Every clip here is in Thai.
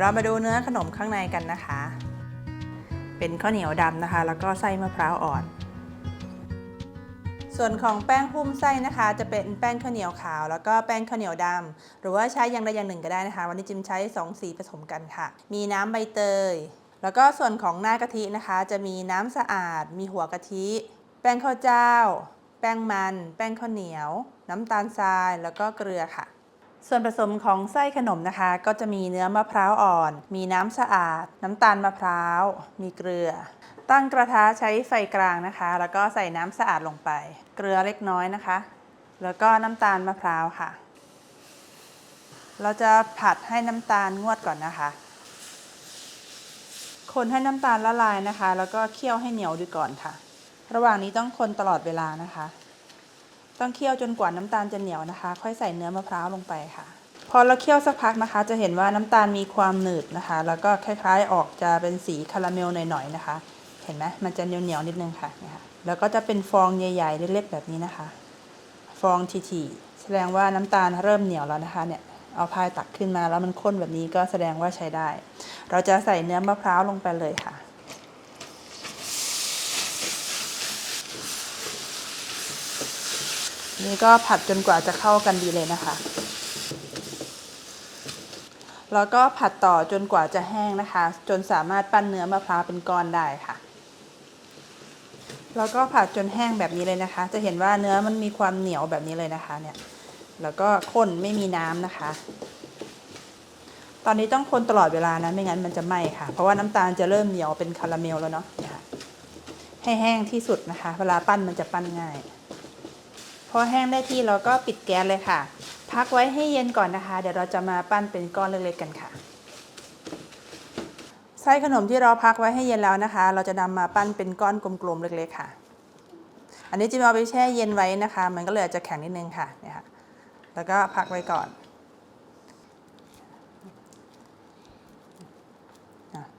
เรามาดูเนื้อขนมข้างในกันนะคะ เป็นข้าวเหนียวดำนะคะ แล้วก็ไส้มะพร้าวอ่อน ส่วนของแป้งหุ้มไส้นะคะ จะเป็นแป้งข้าวเหนียวขาว แล้วก็แป้งข้าวเหนียวดำหรือว่าใช้อย่างใดอย่างหนึ่งก็ได้นะคะ วันนี้จิมใช้ 2 สีผสมกันค่ะ มีน้ำใบเตย แล้วก็ส่วนของหน้ากะทินะคะ จะมีน้ำสะอาด มีหัวกะทิ แป้งข้าวเจ้า แป้งมัน แป้งข้าวเหนียว น้ำตาลทราย แล้วก็เกลือค่ะ ส่วนผสมของไส้ขนมนะคะ ก็จะมีเนื้อมะพร้าวอ่อน มีน้ำสะอาด น้ำตาลมะพร้าว มีเกลือ ตั้งกระทะใช้ไฟกลางนะคะ แล้วก็ใส่น้ำสะอาดลงไป เกลือเล็กน้อยนะคะ แล้วก็น้ำตาลมะพร้าวค่ะ เราจะผัดให้น้ำตาลงวดก่อนนะคะ คนให้น้ำตาลละลายนะคะ แล้วก็เคี่ยวให้เหนียวดูก่อนค่ะ ระหว่างนี้ต้องคนตลอดเวลานะคะ ต้องเคี่ยวจนกว่าน้ำตาลจะเหนียวนะคะ ค่อยใส่เนื้อมะพร้าวลงไปค่ะ พอเราเคี่ยวสักพักนะคะ จะเห็นว่าน้ำตาลมีความหนืดนะคะ แล้วก็คล้ายๆ ออกจะเป็นสีคาราเมลหน่อยๆนะคะ เห็นไหมมันจะเหนียวๆนิดนึงค่ะเนี่ยค่ะแล้วก็จะเป็นฟองใหญ่ๆเล็กๆแบบนี้นะคะ ฟองทีๆแสดงว่าน้ำตาลเริ่มเหนียวแล้วนะคะเนี่ยเอาพายตักขึ้นมาแล้วมันข้นแบบนี้ก็แสดงว่าใช้ได้ เราจะใส่เนื้อมะพร้าวลงไปเลยค่ะ นี่ก็ผัดจนกว่าจะเข้ากันดีเลยนะคะ แล้วก็ผัดต่อจนกว่าจะแห้งนะคะ จนสามารถปั้นเนื้อมะพร้าวเป็นก้อนได้ค่ะ แล้วก็ผัดจนแห้งแบบนี้เลยนะคะ จะเห็นว่าเนื้อมันมีความเหนียวแบบนี้เลยนะคะเนี่ย แล้วก็ข้นไม่มีน้ำนะคะ ตอนนี้ต้องคนตลอดเวลานะไม่งั้นมันจะไหม้ค่ะ เพราะว่าน้ำตาลจะเริ่มเหนียวเป็นคาราเมลแล้วเนาะเนี่ยค่ะให้แห้งที่สุดนะคะ เวลาปั้นมันจะปั้นง่าย พอแห้งได้ที่เราก็ปิดแก๊สเลยค่ะ พักไว้ให้เย็นก่อนนะคะ เดี๋ยวเราจะมาปั้นเป็นก้อนเล็กๆกันค่ะไส้ขนมที่เราพักไว้ให้เย็นแล้วนะคะ เราจะนำมาปั้นเป็นก้อนกลมๆเล็กๆค่ะ อันนี้จะเอาไปแช่เย็นไว้นะคะ มันก็เลยอาจจะแข็งนิดนึงค่ะเนี่ยค่ะ แล้วก็พักไว้ก่อน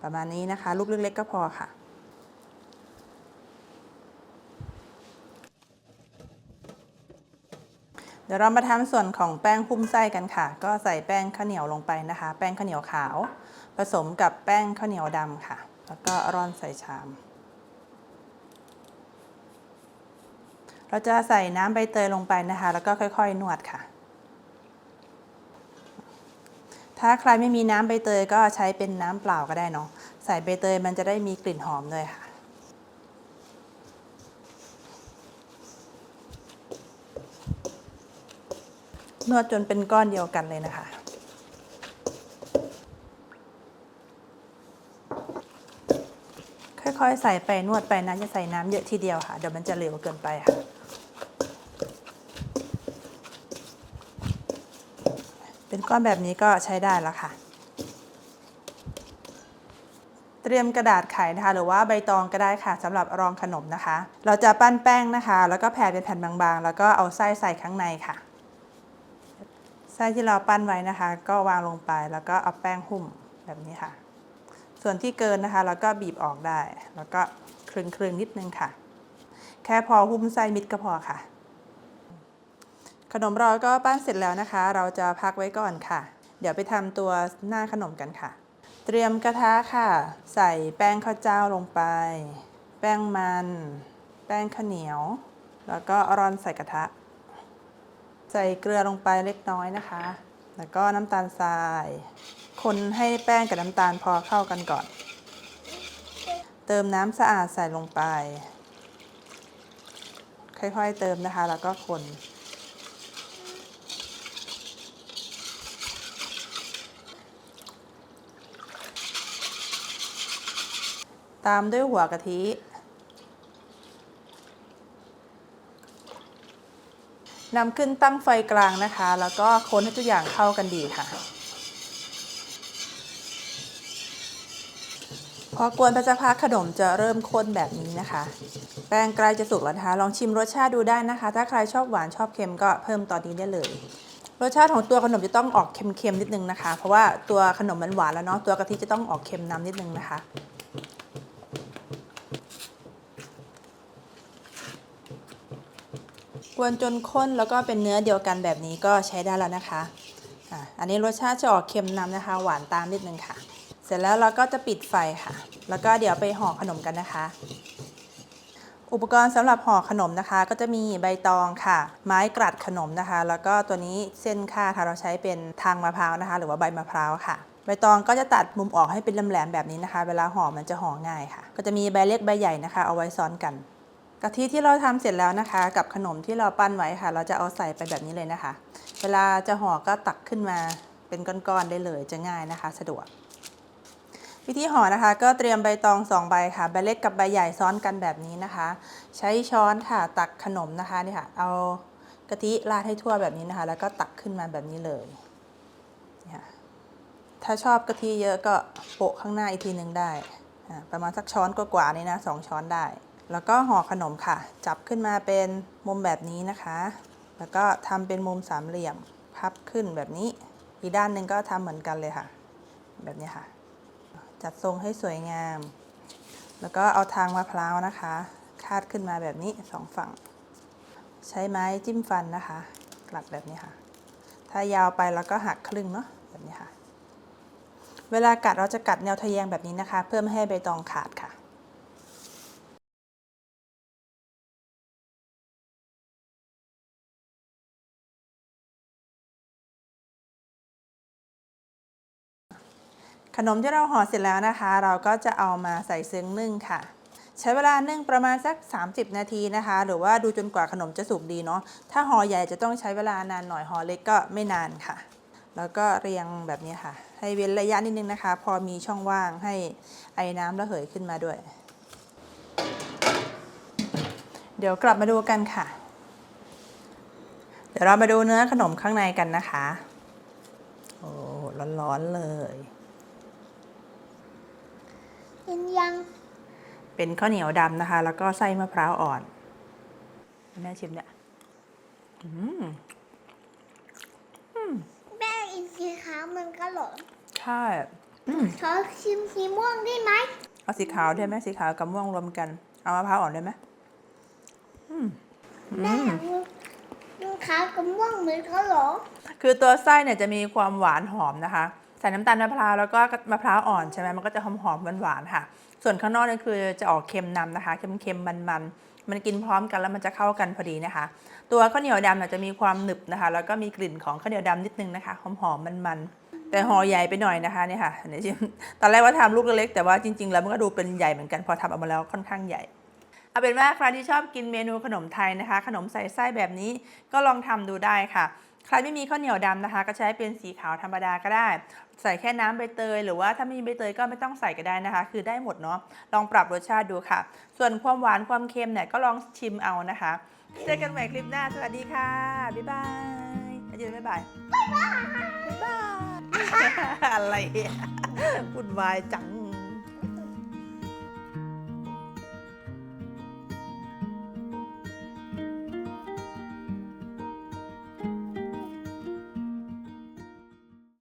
ประมาณนี้นะคะ ลูกเล็กๆก็พอค่ะ เดี๋ยวเรามาทำส่วนของแป้งหุ้มไส้กันค่ะ ก็ใส่แป้งข้าวเหนียวลงไปนะคะ แป้งข้าวเหนียวขาว ผสมกับแป้งข้าวเหนียวดำค่ะ แล้วก็ร่อนใส่ชาม เราจะใส่น้ำใบเตยลงไปนะคะ แล้วก็ค่อยๆ นวดค่ะ ถ้าใครไม่มีน้ำใบเตยก็ใช้เป็นน้ำเปล่าก็ได้เนาะ ใส่ใบเตยมันจะได้มีกลิ่นหอมด้วยค่ะ นวดจนเป็นก้อนเดียวกันเลยนะคะ ค่อยๆ ใส่ไปนวดไปนะอย่าใส่น้ำเยอะทีเดียวค่ะ เดี๋ยวมันจะเหลวเกินไปค่ะเป็นก้อนแบบนี้ก็ใช้ได้แล้วค่ะ เตรียมกระดาษไขนะคะหรือว่าใบตองก็ได้ค่ะสำหรับรองขนมนะคะ เราจะปั้นแป้งนะคะ แล้วก็แผ่เป็นแผ่นบางๆ แล้วก็เอาไส้ใส่ข้างในค่ะ ส้ที่เราปั้นไว้นะคะ ก็วางลงไปแล้วก็เอาแป้งหุ้มแบบนี้ค่ะ ส่วนที่เกินนะคะเราก็บีบออกได้ แล้วก็คลึงคลึงๆนิดนึงค่ะ แค่พอหุ้มไส้มิดก็พอค่ะ ขนมเราก็ปั้นเสร็จแล้วนะคะ เราจะพักไว้ก่อนค่ะ เดี๋ยวไปทำตัวหน้าขนมกันค่ะ เตรียมกระทะค่ะ ใส่แป้งข้าวเจ้าลงไป แป้งมัน แป้งข้าวเหนียว แล้วก็ร่อนใส่กระทะ ใส่เกลือลงไปเล็กน้อยนะคะ แล้วก็น้ำตาลทราย คนให้แป้งกับน้ำตาลพอเข้ากันก่อน เติมน้ำสะอาดใส่ลงไป ค่อยๆเติมนะคะ แล้วก็คนตามด้วยหัวกะทิ นำขึ้นตั้งไฟกลางนะคะ แล้วก็คนให้ทุกอย่างเข้ากันดีค่ะ พอกวนไปสักพักขนมจะเริ่มข้นแบบนี้นะคะ แป้งใกล้จะสุกแล้วนะคะ ลองชิมรสชาติดูได้นะคะ ถ้าใครชอบหวานชอบเค็มก็เพิ่มตอนนี้ได้เลย รสชาติของตัวขนมจะต้องออกเค็มๆนิดนึงนะคะ เพราะว่าตัวขนมมันหวานแล้วเนาะ ตัวกะทิจะต้องออกเค็มน้ำนิดนึงนะคะ วนจนข้นแล้วก็เป็นเนื้อเดียวกันแบบนี้ก็ใช้ได้แล้วนะคะอันนี้รสชาติจะออกเค็มนำนะคะ หวานตามนิดนึงค่ะ เสร็จแล้วเราก็จะปิดไฟค่ะ แล้วก็เดี๋ยวไปห่อขนมกันนะคะ อุปกรณ์สำหรับห่อขนมนะคะ ก็จะมีใบตองค่ะ ไม้กลัดขนมนะคะ แล้วก็ตัวนี้เส้นค่าค่ะเราใช้เป็นทางมะพร้าวนะคะ หรือว่าใบมะพร้าวค่ะใบตองก็จะตัดมุมออกให้เป็นแหลมๆแบบนี้นะคะ เวลาห่อมันจะห่อง่ายค่ะ ก็จะมีใบเล็กใบใหญ่นะคะ เอาไว้ซ้อนกัน กะทิที่เราทำเสร็จแล้วนะคะ กับขนมที่เราปั้นไว้ค่ะ เราจะเอาใส่ไปแบบนี้เลยนะคะ เวลาจะห่อก็ตักขึ้นมาเป็นก้อนๆได้เลยจะง่ายนะคะ สะดวก วิธีห่อนะคะ ก็เตรียมใบตองสองใบค่ะใบเล็กกับใบใหญ่ซ้อนกันแบบนี้นะคะ ใช้ช้อนค่ะตักขนมนะคะนี่ค่ะ เอากะทิราดให้ทั่วแบบนี้นะคะ แล้วก็ตักขึ้นมาแบบนี้เลยนี่ค่ะถ้าชอบกะทิเยอะก็โปะข้างหน้าอีกทีหนึ่งได้ประมาณสักช้อนกว่าๆนี่นะสองช้อนได้ แล้วก็ห่อขนมค่ะ จับขึ้นมาเป็นมุมแบบนี้นะคะ แล้วก็ทำเป็นมุมสามเหลี่ยม พับขึ้นแบบนี้ อีกด้านหนึ่งก็ทำเหมือนกันเลยค่ะ แบบนี้ค่ะ จัดทรงให้สวยงาม แล้วก็เอาทางมะพร้าวนะคะ คาดขึ้นมาแบบนี้สองฝั่ง ใช้ไม้จิ้มฟันนะคะ กลัดแบบนี้ค่ะ ถ้ายาวไปแล้วก็หักครึ่งเนาะแบบนี้ค่ะ เวลากัดเราจะกัดแนวทะแยงแบบนี้นะคะ เพื่อไม่ให้ใบตองขาดค่ะ ขนมที่เราห่อเสร็จแล้วนะคะ เราก็จะเอามาใส่ซึ้งนึ่งค่ะ ใช้เวลานึ่งประมาณสัก 30 นาทีนะคะ หรือว่าดูจนกว่าขนมจะสุกดีเนาะถ้าห่อใหญ่จะต้องใช้เวลานานหน่อยห่อเล็กก็ไม่นานค่ะ แล้วก็เรียงแบบนี้ค่ะ ให้เว้นระยะนิดนึงนะคะ พอมีช่องว่างให้ไอ้น้ำระเหยขึ้นมาด้วย เดี๋ยวกลับมาดูกันค่ะ เดี๋ยวเรามาดูเนื้อขนมข้างในกันนะคะโอ้ร้อนๆเลย กินยัง เป็นข้าวเหนียวดำนะคะ แล้วก็ไส้มะพร้าวอ่อนแม่ชิมเนี่ยอืมแม่อินสีขาวมันก็หลงใช่อืมขอชิมสีม่วงได้ไหมเอาสีขาวได้ไหมสีขาวกับม่วงรวมกัน เอามะพร้าวอ่อนได้ไหมอืมแม่มันขาวกับม่วงเหมือนก็หลงคือตัวไส้เนี่ยจะมีความหวานหอมนะคะ ใส่น้ำตาลมะพร้าวแล้วก็มะพร้าวอ่อนใช่ไหมมันก็จะหอมหอมหวานๆค่ะ ส่วนข้างนอกนี่ยคือจะออกเค็มนำนะคะเค็มๆมันๆ มันกินพร้อมกันแล้วมันจะเข้ากันพอดีนะคะ ตัวข้าวเหนียวดำจะมีความหนึบนะคะ แล้วก็มีกลิ่นของข้าวเหนียวดำนิดนึงนะคะหอมๆมันๆ แต่ห่อใหญ่ไปหน่อยนะคะเนี่ยค่ะเดี๋ยจิมตอนแรกว่าทำลูกเล็กๆแต่ว่าจริงๆแล้วมันก็ดูเป็นใหญ่เหมือนกันพอทำออกมาแล้วค่อนข้างใหญ่เอาเป็นว่าใครที่ชอบกินเมนูขนมไทยนะคะ ขนมใส่ไส้แบบนี้ก็ลองทำดูได้ค่ะ ใครไม่มีข้าวเหนียวดำนะคะ ก็ใช้เป็นสีขาวธรรมดาก็ได้ ใส่แค่น้ำใบเตย หรือว่าถ้าไม่มีใบเตยก็ไม่ต้องใส่ก็ได้นะคะ คือได้หมดเนาะลองปรับรสชาติดูค่ะ ส่วนความหวานความเค็มเนี่ยก็ลองชิมเอานะคะเจอกันใหม่คลิปหน้าสวัสดีค่ะบ๊ายบายอาจารย์บ๊ายบายบ๊ายบายอะไรอะวุ่นวายจัง